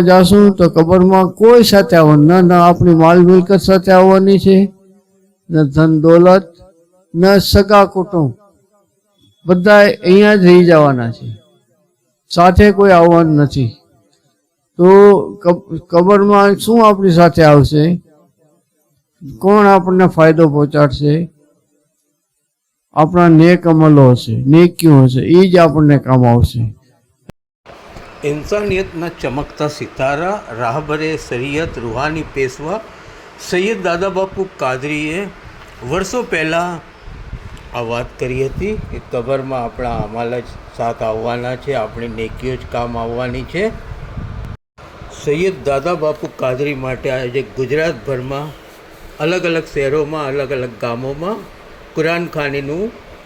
જાશું તો કબરમાં કોઈ સાથે આવવાનું ન, ના, આપણી માલ મિલકત સાથે આવવાની છે. ન ધન દોલત, ન સગા કુટુંબ. બધા અહીંયા જ રહી જવાના છે. સાથે કોઈ આવવાનું નથી. તો કબ- કબરમાં શું આપણી સાથે આવશે? કોણ આપણને ફાયદો પહોંચાડશે? આપણા નેક અમલો હશે. નેક્યું હશે? એ જ આપણને કામ આવશે. ઇન્સાનિયતના ચમકતા સિતારા, રાહબરે શરીયત રૂહાની પેશવા, સૈયદ દાદા બાપુ કાદરીએ વર્ષો પહેલાં આ વાત કરી હતી. કે કબરમાં આપણા અમાલ જ સાથ આવવાના છે, આપણી નેકીઓ જ કામ આવવાની છે. સૈયદ દાદા બાપુ કાદરી માટે આજે ગુજરાતભરમાં અલગ અલગ શહેરોમાં, અલગ અલગ ગામોમાં કુરાન ખાનીનું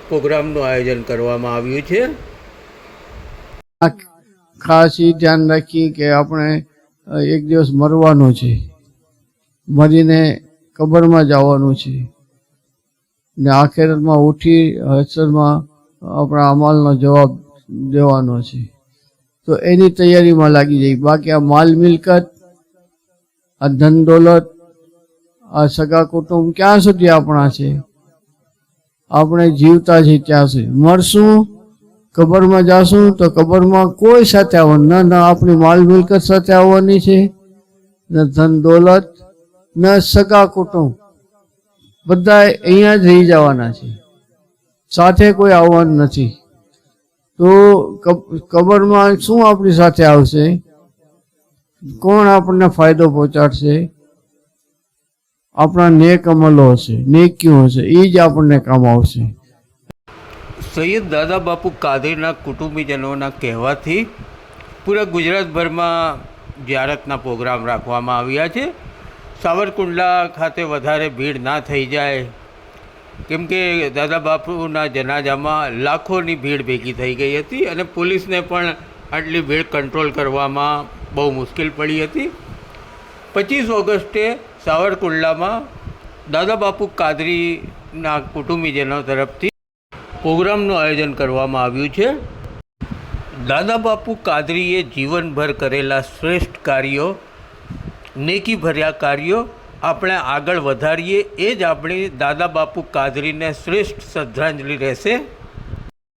પ્રોગ્રામનું આયોજન કરવામાં આવ્યું છે. ખાસ એ ધ્યાન રાખી કે આપણે એક દિવસ મરવાનું છે. મરીને કબરમાં જવાનું છે. ને આખેરતમાં ઉઠી હસરમાં આપણા અમાલનો જવાબ દેવાનો છે. તો એની તૈયારીમાં લાગી જાય. બાકી આ માલ મિલકત, આ ધન દોલત, આ સગા કુટુંબ ક્યાં સુધી આપણા છે? આપણે જીવતા છીએ ત્યાં સુધી. મરશું કબરમાં જાશું તો કબરમાં કોઈ સાથે આવવાનું ન, ના આપણી માલ મિલકત સાથે આવવાની છે, ન ધન દોલત, ન સગા કુટુંબ. બધા અહીંયા જ રહી જવાના છે. સાથે કોઈ આવવાનું નથી. તો કબ- કબરમાં શું આપણી સાથે આવશે? કોણ આપણને ફાયદો પહોંચાડશે? આપણા નેક અમલો હશે નેક્યું હશે, એ જ આપણને કામ આવશે. સૈયદ દાદા બાપુ કાદરીના કુટુંબીજનોના કહેવાથી પૂરા ગુજરાતભરમાં જ્યારતના પ્રોગ્રામ રાખવામાં આવ્યા છે. સાવરકુંડલા ખાતે વધારે ભીડ ના થઈ જાય, કેમ કે દાદા બાપુના જનાજામાં લાખોની ભીડ ભેગી થઈ ગઈ હતી અને પોલીસને પણ આટલી ભીડ કંટ્રોલ કરવામાં બહુ મુશ્કેલ પડી હતી. પચીસ ઓગસ્ટે સાવરકુંડલામાં દાદા બાપુ કાદરીના કુટુંબીજનો તરફથી પ્રોગ્રામનું આયોજન કરવામાં આવ્યું છે. દાદા બાપુ કાદરીએ જીવનભર કરેલા શ્રેષ્ઠ કાર્યો નેકી ભર્યા કાર્યો આપણે આગળ વધારીએ, એ જ આપણી દાદા બાપુ કાદરીને શ્રેષ્ઠ શ્રદ્ધાંજલિ રહેશે.